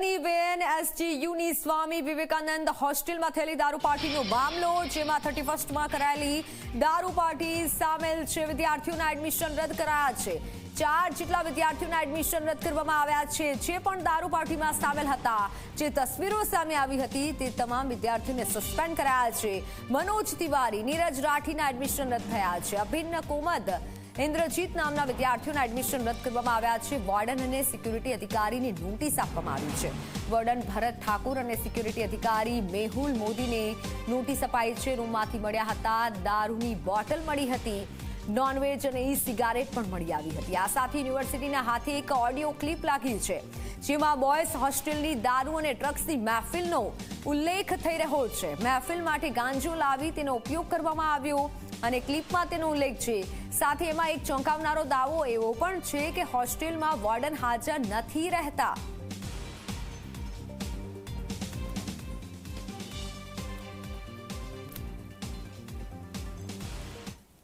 સુરતની વેએનએસજીયુની સ્વામી વિવેકાનંદ હોસ્ટેલમાં થયેલી દારૂ પાર્ટીનો મામલો, જેમાં થર્ટી ફર્સ્ટમાં કરાયેલી દારૂ પાર્ટી સામેલ છે. વિદ્યાર્થીઓના એડમિશન રદ કરાયા છે. ચાર જેટલા વિદ્યાર્થીઓના એડમિશન રદ કરવામાં આવ્યા છે. જે પણ દારૂ પાર્ટીમાં સામેલ હતા, જે તસવીરો સામે આવી હતી, તે તમામ વિદ્યાર્થીઓને સસ્પેન્ડ કરાયા છે. મનોજ તિવારી, નીરજ રાઠીના એડમિશન રદ થયા છે. અભિન્ન કોમદ ઇન્દ્રજીત નામના વિદ્યાર્થીઓના એડમિશન રદ કરવામાં આવ્યા છે. વોર્ડન અને સિક્યુરિટી અધિકારીની નોટિસ આપવામાં આવી છે. વોર્ડન ભરત ઠાકુર અને સિક્યુરિટી અધિકારી મેહુલ મોદીને નોટિસ અપાઈ છે. રૂમમાંથી મળ્યા હતા. દારૂની બોટલ મળી હતી. નોનવેજ અને ઈ સિગારેટ પણ મળી આવી હતી. આ સાથે યુનિવર્સિટીના હાથે એક ઓડિયો ક્લિપ લાગી છે. જેમાં બોયઝ હોસ્ટેલની દારૂ અને ડ્રગ્સની મહેફિલનો ઉલ્લેખ થઈ રહ્યો છે. મહેફિલ માટે ગાંજો લાવી તેનો ઉપયોગ કરવામાં આવ્યો. અને ક્લિપમાં તેનો ઉલ્લેખ છે. સાથે એમાં એક ચોંકાવનારો દાવો એવો પણ છે કે હોસ્ટેલમાં વોર્ડન હાજર નથી રહેતા.